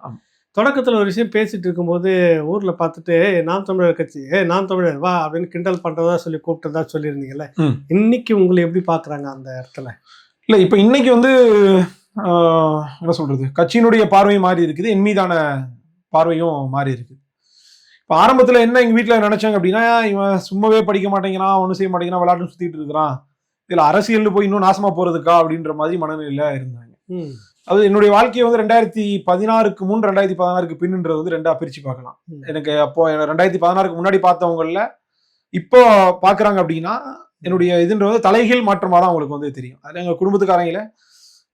தொடக்கத்துல ஒரு விஷயம் பேசிட்டு இருக்கும்போது ஊர்ல பார்த்துட்டு நாம் தமிழர் கட்சி. ஏ நாம் தமிழர். வா அப்படின்னு கிண்டல் பண்றதா சொல்லி கூப்பிட்டதா சொல்லியிருந்தீங்கல்ல. இன்னைக்கு உங்களை எப்படி பாக்குறாங்க அந்த இடத்துல? இல்ல இப்ப இன்னைக்கு வந்து என்ன சொல்றது? கட்சியினுடைய பார்வை மாறி இருக்குது. என் மீதான பார்வையும் மாறி இருக்கு. இப்ப ஆரம்பத்துல என்ன எங்க வீட்ல நினைச்சாங்க அப்படின்னா இவன் சும்மாவே படிக்க மாட்டேங்கிறான் ஒன்றும் செய்ய மாட்டேங்கிறான் விளையாட்டு சுத்திட்டு இருக்கிறான். இதுல அரசியல்னு போய் இன்னும் நாசமா போறதுக்கா அப்படின்ற மாதிரி மனநிலையில இருந்தாங்க. அது என்னுடைய வாழ்க்கையை வந்து ரெண்டாயிரத்தி பதினாறுக்கு முன் ரெண்டாயிரத்தி பதினாறுக்கு பின்ன்றது வந்து ரெண்டா பிரிச்சு பார்க்கலாம். எனக்கு அப்போ ரெண்டாயிரத்தி பதினாறுக்கு முன்னாடி பார்த்தவங்கள இப்போ பாக்குறாங்க அப்படின்னா என்னுடைய இதுன்றது தலைகீழ் மாற்றமா தான் உங்களுக்கு வந்து தெரியும். அது எங்க குடும்பத்துக்காரங்கள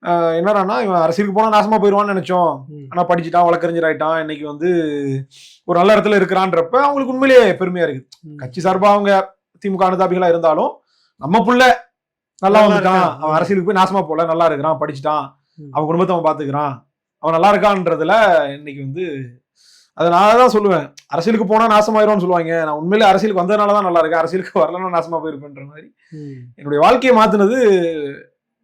ஆஹ் என்னடான்னா இவன் அரசியலுக்கு போனா நாசமா போயிடுவான்னு நினைச்சோம் ம். ஆனா படிச்சுட்டான் வழக்கறிஞர் ஆயிட்டான் இன்னைக்கு வந்து ஒரு நல்ல இடத்துல இருக்கிறான்றப்ப அவங்களுக்கு உண்மையிலேயே பெருமையா இருக்கு. கட்சி சார்பா அவங்க திமுக அனுதாபிகளா இருந்தாலும் நம்ம புள்ள நல்லா வந்துட்டான். அவன் அரசியலுக்கு போய் நாசமா போல நல்லா இருக்கிறான் படிச்சுட்டான். அவன் குடும்பத்தை அவன் பாத்துக்கிறான் அவன் நல்லா இருக்கான்றதுல இன்னைக்கு வந்து அதை நான் தான் சொல்லுவேன் அரசியலுக்கு போனா நாசமாயிரும்னு சொல்லுவாங்க நான் உண்மையிலே அரசியலுக்கு வந்ததுனால தான் நல்லா இருக்கேன் அரசியலுக்கு வரலன்னா நாசமா போயிருப்பேன்ற மாதிரி. என்னுடைய வாழ்க்கையை மாத்துனது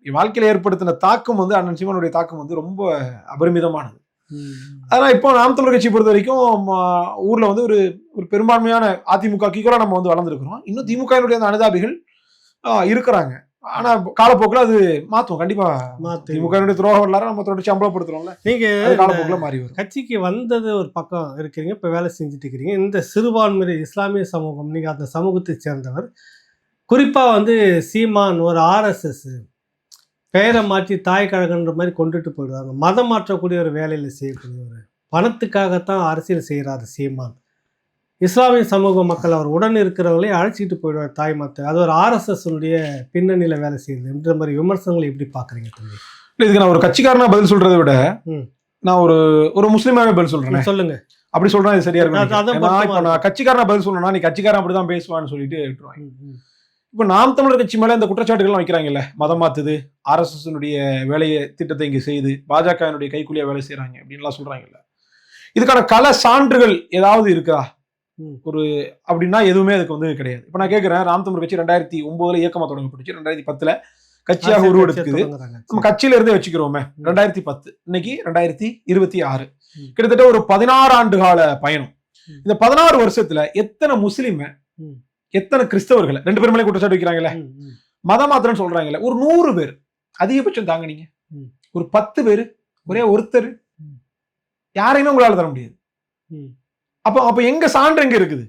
என் வாழ்க்கையில ஏற்படுத்தின தாக்கம் வந்து அண்ணன் சீமானுடைய தாக்கம் வந்து ரொம்ப அபரிமிதமானது. ஆனா இப்போ நாம் தமிழர் கட்சி பொறுத்த வரைக்கும் ஊர்ல வந்து ஒரு ஒரு பெரும்பான்மையான அதிமுக ஈக்குவலா நம்ம வந்து வளர்ந்துருக்கிறோம். இன்னும் திமுகவினுடைய அந்த அனுதாபிகள் இருக்கிறாங்க. ஆனா காலப்போக்கில் அது மாத்தும். கண்டிப்பா மாத்து. திமுகவினுடைய துரோக வரலாறு நம்ம தொடர்ச்சி அம்பலப்படுத்துறோம்ல நீங்க காலப்போக்கில் மாறி வரும். கட்சிக்கு வந்தது ஒரு பக்கம் இருக்கிறீங்க இப்போ வேலை செஞ்சுட்டு இருக்கிறீங்க. இந்த சிறுபான்மை இஸ்லாமிய சமூகம் நீங்கள் அந்த சமூகத்தை சேர்ந்தவர். குறிப்பாக வந்து சீமான் ஒரு ஆர்எஸ்எஸ் பெயரை மாற்றி தாய் கழகன்ற மாதிரி கொண்டுட்டு போயிடுவாங்க. மதம் மாற்றக்கூடிய ஒரு வேலையில் செய்யக்கூடியவர். பணத்துக்காகத்தான் அரசியல் செய்கிறாரு சீமான். இஸ்லாமிய சமூக மக்கள் அவர் உடன் இருக்கிறவங்களே அழைச்சிட்டு போயிடுவார் தாய் மத்த. அது ஒரு ஆர்எஸ்எஸ்னுடைய பின்னணியில் வேலை செய்யுது என்ற மாதிரி விமர்சனங்களை எப்படி பார்க்குறீங்க தம்பி? இதுக்கு நான் ஒரு கட்சிக்காரனா பதில் சொல்றதை விட. நான் ஒரு ஒரு முஸ்லீமாவே பதில் சொல்றேன். சொல்லுங்க. அப்படி சொல்றேன் இது சரியா இருக்கும். நான் கட்சிக்காரனா பதில் சொல்லணும்னா நீ கட்சிக்காரன் அப்படிதான் பேசுவான்னு சொல்லிட்டு விட்டுருவாங்க. இப்ப நாம் தமிழர் கட்சி மேல இந்த குற்றச்சாட்டுகள்லாம் வைக்கிறாங்கல்ல மதம் மாத்துது ஆர்எஸ்எஸ் வேலையை திட்டத்தை இங்க செய்து பாஜகவினுடைய கைக்கூலியா வேலை செய்யறாங்க அப்படின்லாம் சொல்றாங்கல்ல இதுக்கான கள சான்றுகள் ஏதாவது இருக்கா. ஒரு அப்படின்னா எதுவுமே அதுக்கு வந்து கிடையாது இப்ப நான் கேட்கிறேன் நாம் தமிழர் கட்சி ரெண்டாயிரத்தி ஒன்பதுல இயக்கமா தொடங்கப்பட்டுச்சு ரெண்டாயிரத்தி பத்துல கட்சியாக உருவெடுக்குது. நம்ம கட்சியில இருந்தே வச்சுக்கிறோமே. ரெண்டாயிரத்தி பத்து இன்னைக்கு ரெண்டாயிரத்தி இருபத்தி ஆறு. கிட்டத்தட்ட ஒரு பதினாறு ஆண்டு கால பயணம். இந்த பதினாறு வருஷத்துல எத்தனை முஸ்லிம. எத்தனை கிறிஸ்தவர்களை? ரெண்டு பேர் மேலே குற்றச்சாட்டு வைக்கிறாங்களே. ம், ம். மதம் மாத்திரம்னு சொல்றாங்கல்ல ஒரு நூறு பேர். அதிகபட்சம் தாங்கினீங்க. ம். ஒரு பத்து பேர் ஒரே ஒருத்தர். யாரையுமே உங்களால தர முடியாது. அப்போ அப்ப எங்க சான்று எங்க இருக்குது.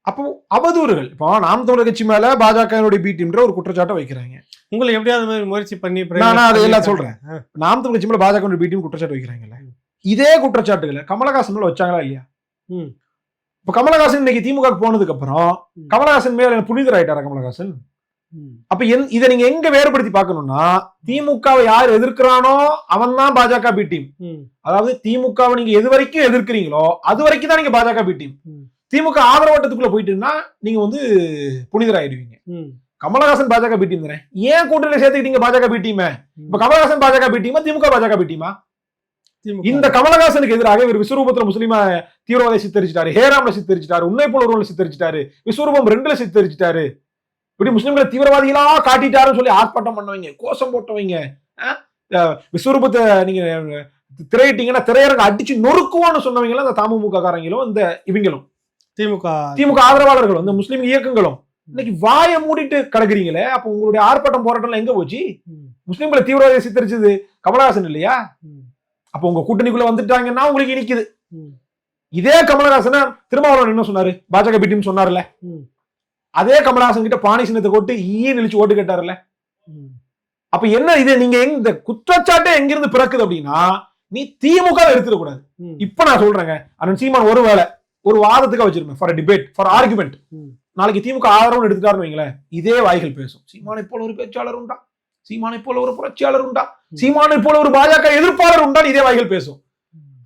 அப்போ அவதூறுகள். இப்போ நாம் தமிழர் கட்சி மேல பாஜகவினுடைய பி டீம்ன்ற ஒரு குற்றச்சாட்டை வைக்கிறாங்க. உங்களை எப்படியாவது முயற்சி பண்ணி நான் அதை எல்லாம் சொல்றேன். நாம் தமிழ் கட்சி மேல பாஜக பி டீம் குற்றச்சாட்டு வைக்கிறாங்கல்ல. இதே குற்றச்சாட்டுகளை கமலஹாசன் மேல வச்சாங்களா இல்லையா. இப்ப கமலஹாசன் இன்னைக்கு திமுக போனதுக்கு அப்புறம். கமலஹாசன் மேல புனிதர் ஆயிட்டாரா கமலஹாசன். அப்ப என் இதை நீங்க எங்க வேறுபடுத்தி பார்க்கணும்னா திமுகவை யார் எதிர்க்கிறானோ அவன் தான் பாஜக பி டீம். அதாவது திமுகவை நீங்க எது வரைக்கும் எதிர்க்கிறீங்களோ அது வரைக்கும் தான் நீங்க பாஜக பி டீம். திமுக ஆதரவட்டத்துக்குள்ள போயிட்டுன்னா நீங்க வந்து புனிதர் ஆயிடுவீங்க ம். கமலஹாசன் பாஜக பி டீம் தானே ஏன் கூட்டணியில சேர்த்துக்கிட்டீங்க பாஜக பி டீம் இப்ப கமலஹாசன் பாஜக பி டீமா திமுக பாஜக பி டீமா. இந்த கமலஹாசனுக்கு எதிராக இவர் விஸ்வரூபத்துல முஸ்லீமா தீவிரவாத சித்தரிச்சிட்டாரு ஹேராம்ல சித்தரிச்சிட்டாரு உன்னை போல ஒருவன் சித்தரிச்சிட்டாரு விஸ்வரூபம் ரெண்டுல சித்தரிச்சிட்டாரு. இப்படி முஸ்லிம்களை தீவிரவாதிகளா காட்டிட்டாருன்னு சொல்லி ஆர்ப்பாட்டம் பண்ணவங்க கோஷம் போட்டவங்க விஸ்வரூபத்தை நீங்க திரையிட்டீங்கன்னா திரையரங்க அடிச்சு நொறுக்குவோன்னு சொன்னவங்க அந்த தமுமுக காரங்களும் இந்த இவங்களும். திமுக. திமுக ஆதரவாளர்களும் இந்த முஸ்லீம் இயக்கங்களும். இன்னைக்கு வாயை மூடிட்டு கிடக்குறீங்களே அப்ப உங்களுடைய ஆர்ப்பாட்டம் போராட்டம்லாம் எங்க போச்சு. முஸ்லிம்களை தீவிரவாதியை சித்தரிச்சது கமலஹாசன் இல்லையா. அப்ப உங்க கூட்டணிக்குள்ள வந்துட்டாங்கன்னா உங்களுக்கு இனிக்குது ம். இதே கமலஹாசன திருமாவளவன் என்ன சொன்னாரு பாஜக பி டீம் சொன்னார்ல. அதே கமலஹாசன் கிட்ட பானை சின்னத்தை கொட்டு ஈயே நிலிச்சு ஓட்டு கேட்டார்ல ம். அப்ப என்ன இது நீங்க எங்க இந்த குற்றச்சாட்டே எங்கிருந்து பிறக்குது அப்படின்னா நீ திமுக எடுத்துட கூடாது ம். இப்ப நான் சொல்றேங்க அண்ணன் சீமான் ஒரு வேளை ஒரு வாதத்துக்கு வச்சிருப்பேன் ஃபார் டிபேட் ஃபார் ஆர்குமெண்ட். நாளைக்கு நாளைக்கு திமுக ஆதரவு எடுத்துட்டாருன்னு வைங்களேன் இதே வாய்கள் பேசும் சீமானை போல ஒரு பேச்சாளர் உண்டா சீமானை போல ஒரு புரட்சியாளர் உண்டா. சீமானை போல ஒரு பாஜக எதிர்ப்பாளர் உண்டா? இதே வாய்கள் பேசும்.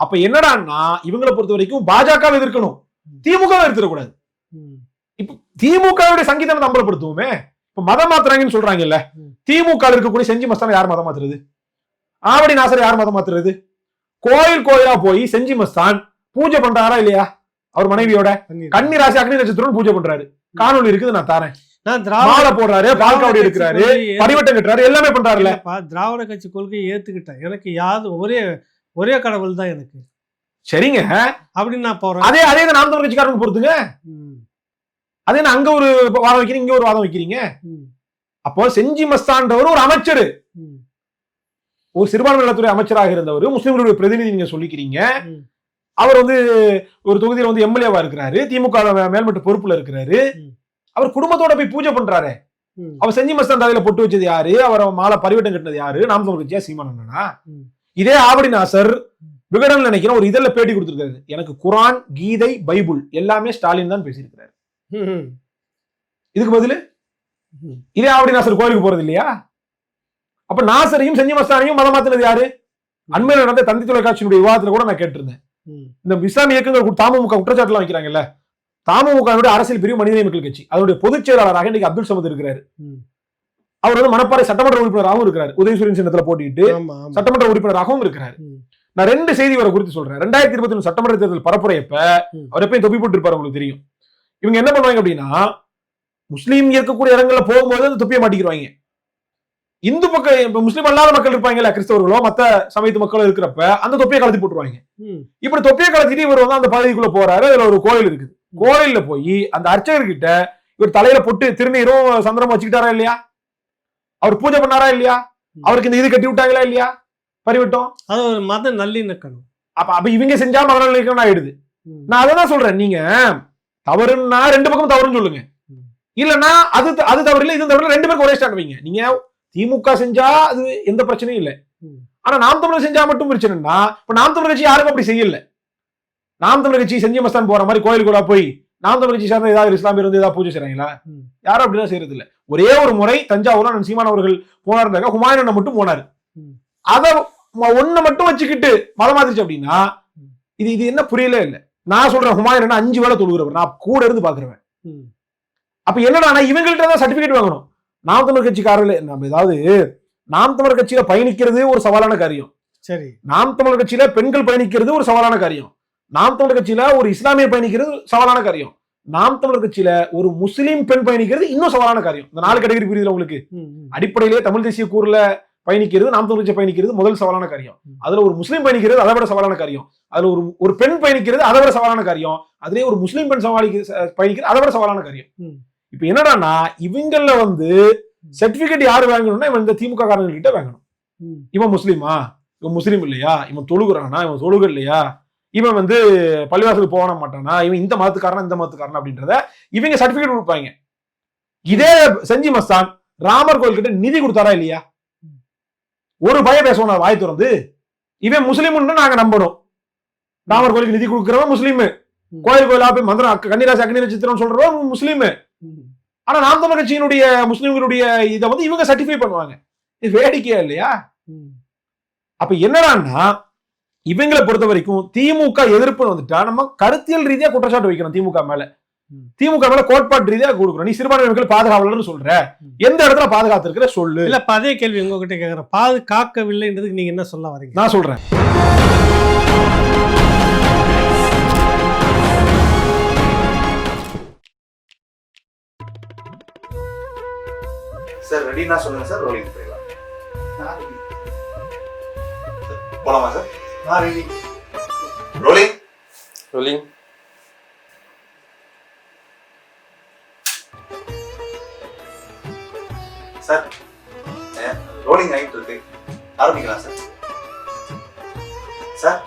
அப்ப என்னடான்னா இவங்களை பொறுத்த வரைக்கும் பாஜக எதிர்க்கணும் திமுக எதிர்த்திடக்கூடாது ம். திமுகவுடைய சங்கீதம் அம்பலப்படுத்துவோமே இப்ப மதம் மாத்துறாங்கன்னு சொல்றாங்கல்ல. திமுக இருக்கக்கூடிய செஞ்சி மஸ்தான யார் மதம் மாத்துறது? ஆவடி நாசர் யார் மதம் மாத்துறது? கோயில் கோயிலா போய் செஞ்சி மஸ்தான் பூஜை பண்றாரா இல்லையா? அவர் மனைவியோட. கன்னி ராசி அக்னி நட்சத்திரம் பூஜை பண்றாரு. காணொலி இருக்குது நான் தரேன். மாலை போடுறாரு பால் காவடி எடுக்கிறாரு பரிவட்டம் கட்டுறாரு எல்லாமே இல்லப்பா, திராவிட கட்சி கொள்கையை ஏத்துக்கிட்டேன் எனக்கு யாது ஒரே ஒரே கடவுள் தான் எனக்கு சரிங்க அப்படின்னு நான் போறேன் அதே அதே நாம் தமிழ் கட்சிக்காரங்க பொறுத்துங்க. அதே நான் அங்க ஒரு வாதம் வைக்கிறீங்க இங்க ஒரு வாதம் வைக்கிறீங்க. அப்போ செஞ்சி மஸ்தான்றவர் ஒரு அமைச்சர். ஒரு சிறுபான்மை நலத்துறை அமைச்சராக இருந்தவர் முஸ்லிம்களுடைய பிரதிநிதி நீங்க சொல்லிக்கிறீங்க. அவர் வந்து ஒரு தொகுதியில வந்து எம்எல்ஏவா இருக்கிறாரு திமுக மேல்மட்ட பொறுப்புல இருக்கிறாரு. அவர் குடும்பத்தோட போய் பூஜை பண்றாரு. அவர் செஞ்சி மஸ்தான் தலையில பொட்டு வச்சது யாரு? அவர் மாலை பரிவட்டம் கட்டினது யாரு? நாம் தமிழ் சீமானண்ணா ம். இதே ஆவடி நாசர் விகடன் நினைக்கிறேன் ஒரு இதழ்ல பேட்டி கொடுத்திருக்காரு. எனக்கு குரான் கீதை பைபிள் எல்லாமே ஸ்டாலின் தான் பேசியிருக்கிறாரு. இதுக்கு பதிலு. இதே ஆவடி நாசர் கோயிலுக்கு போறது இல்லையா? அப்ப நாசரையும் செஞ்சி மஸ்தானையும் மதம் மாத்தினது யாரு? அண்மையில் நடந்த தந்தி தொலைக்காட்சியினுடைய விவாதத்துல கூட நான் கேட்டிருந்தேன். இந்த இஸ்லாமிய இயக்கங்கள் கு- தமுக குற்றச்சாட்டுலாம் வைக்கிறாங்கல்ல? தமுக அரசியல் பிரிவு மனித மக்கள் கட்சி. அதனுடைய பொதுச் செயலாளராக இன்னைக்கு அப்துல் சமத் இருக்கிறாரு. அவர் வந்து மணப்பாறை சட்டமன்ற உறுப்பினராகவும் இருக்கிறார். உதயசூரியன் சின்னத்துல போட்டிட்டு சட்டமன்ற உறுப்பினராகவும் இருக்கிறார். நான் ரெண்டு செய்தி வரை குறித்து சொல்றேன். ரெண்டாயிரத்தி இருபத்தி ஒண்ணு சட்டமன்ற தேர்தல் பரப்புரையப்ப. அவர் எப்பயும் தொப்பி போட்டு இருப்பாரு உங்களுக்கு தெரியும். இவங்க என்ன பண்ணுவாங்க அப்படின்னா முஸ்லீம் இருக்கக்கூடிய இடங்கள்ல போகும்போது அந்த தொப்பியை மாட்டிக்கிறாங்க இந்து பக்கம் இப்ப முஸ்லீம் அல்லாத மக்கள் இருப்பாங்கல்ல கிறிஸ்தவர்களோ மத்த சமயத்து மக்களோ இருக்கிறப்ப அந்த தொப்பியை கலத்தி போட்டுருவாங்க. இப்படி தொப்பியை கலத்திட்டு இவர் வந்து அந்த பகுதிக்குள்ள போறாரு அதுல ஒரு கோயில் இருக்குது. கோயில்ல போய் அந்த அர்ச்சகர்கிட்ட இவர் தலையில பொட்டு திருநீரும் சந்திரமும் வச்சுக்கிட்டாரா இல்லையா? அவர் பூஜை பண்ணாரா இல்லையா? அவருக்கு இந்த இது கட்டி விட்டாங்களா இல்லையா? பரிவிட்டோம். அது ஒரு மத நல்லிணக்கணும். அப்ப அப்ப இவங்க செஞ்சா மதநல இயக்கம் ஆயிடுது. நான் அதை தான் சொல்றேன். நீங்க தவறுன்னா ரெண்டு பக்கம் தவறுன்னு சொல்லுங்க. இல்லன்னா அது அது தவறு இல்ல இது தவறு ரெண்டு பேருக்கு ஒரே ஸ்டாண்ட் வைங்க. நீங்க திமுக செஞ்சா அது எந்த பிரச்சனையும் இல்ல. ஆனா நாம் தமிழர் செஞ்சா மட்டும் பிரச்சனைனா இப்ப நாம் தமிழர் கட்சி யாருக்கும் அப்படி செய்யல. நாம் தமிழர் கட்சி செஞ்சி மஸ்தான் போற மாதிரி கோயிலுக்குள்ள போய் நாம் தமிழர் கட்சி சார்ந்த ஏதாவது இஸ்லாமியர் வந்து ஏதாவது பூஜை செய்றாங்களா? ம். யாரும் அப்படிலாம் செய்யறது இல்ல ஒரே ஒரு முறை தஞ்சாவூர்ல நான் சீமான் அவர்கள் போனாருந்தாங்க ஹுமாயூன் மட்டும் போனாரு. அத ஒண்ண மட்டும் வச்சுக்கிட்டு மதம் மாத்திருச்சு அப்படின்னா. இது இது என்ன புரியல இல்ல. நான் சொல்றேன் ஹுமாயூன் அஞ்சு வேளை தொழுகிறவர். நான் கூட இருந்து பாக்குறேன். அப்ப என்னடா இவங்கள்ட்ட தான் சர்டிபிகேட் வாங்கணும். நாம் தமிழர் கட்சிக்காரர்கள் நம்ம ஏதாவது நாம் தமிழர் கட்சியில பயணிக்கிறது ஒரு சவாலான காரியம். சரி. நாம் தமிழர் கட்சியில பெண்கள் பயணிக்கிறது ஒரு சவாலான காரியம். நாம் தமிழர் கட்சியில ஒரு இஸ்லாமியர் பயணிக்கிறது சவாலான காரியம். நாம் தமிழர் கட்சியில ஒரு முஸ்லீம் பெண் பயணிக்கிறது இன்னும் சவாலான காரியம். இந்த நாலு கேட்டகரி புரியுதுல உங்களுக்கு. அடிப்படையிலே தமிழ் தேசிய கூறுல பயணிக்கிறது நாம் தமிழ் கட்சி பயணிக்கிறது முதல் சவாலான காரியம். அதுல ஒரு முஸ்லீம் பயணிக்கிறது அதை விட சவாலான காரியம். அதுல ஒரு ஒரு பெண் பயணிக்கிறது அதை விட சவாலான காரியம். அதுலயே ஒரு முஸ்லீம் பெண் சவாலிக்கு பயணிக்கிறது அதை விட சவாலான காரியம். இப்ப என்னடான்னா இவங்கள வந்து சர்டிபிகேட் யாரு வாங்கணும்னா இவன் இந்த திமுக காரங்க கிட்ட வாங்கணும். இவன் முஸ்லீமா? இவன் முஸ்லீம் இல்லையா? இவன் தொழுகிறானா? இவன் தொழுக இல்லையா இவன் வந்து பள்ளிவாசலுக்கு போக மாட்டானா? இவன் இந்த மதத்துக்காரனா இந்த மதத்துக்காரனா அப்படின்றத இவங்க சர்டிபிகேட் கொடுப்பாங்க. இதே செஞ்சி மஸ்தான் ராமர் கோயில் கிட்ட நிதி கொடுத்தாரா இல்லையா? ஒரு பய பேசுவோம் வாய் திறந்து. இவன் முஸ்லீம்னு நாங்க நம்பணும் ராமர் கோயிலுக்கு நிதி கொடுக்கிறவன் முஸ்லீம். கோயில் கோயிலா போய் மந்திரம் கன்னிராசி அக்னி நட்சத்திரம் சொல்றவன் முஸ்லீம். ஆனா நாம் தமிழர் கட்சியினுடைய முஸ்லீம்களுடைய இதை வந்து இவங்க சர்டிஃபை பண்ணுவாங்க. இது வேடிக்கையா இல்லையா. அப்ப என்னடான்னா இவங்களை பொறுத்த வரைக்கும் திமுக எதிர்ப்பு வந்துட்டா நம்ம கருத்தியல் ரீதியா குற்றச்சாட்டு வைக்கணும் திமுக மேல. திமுக மேல கோட்பாட்டு ரீதியா கொடுக்கணும். நீ சிறுபான்மை மக்கள் பாதுகாவலர்னு சொல்ற. எந்த இடத்துல பாதுகாத்திருக்கிற சொல்லு. இல்ல இப்ப அதே கேள்வி உங்ககிட்ட கேக்குறேன். பாதுகாக்கவில்லைன்றதுக்கு நீங்க என்ன சொல்ல வரீங்க? நான் சொல்றேன். சார் ரெடினா சொல்லுங்க சார் ரோலிங் போயிடலாம். போலாமா sir? Rolling rolling sir rolling ஆகிட்டு இருக்கு ஆரம்பிக்கலாம் சார் சார்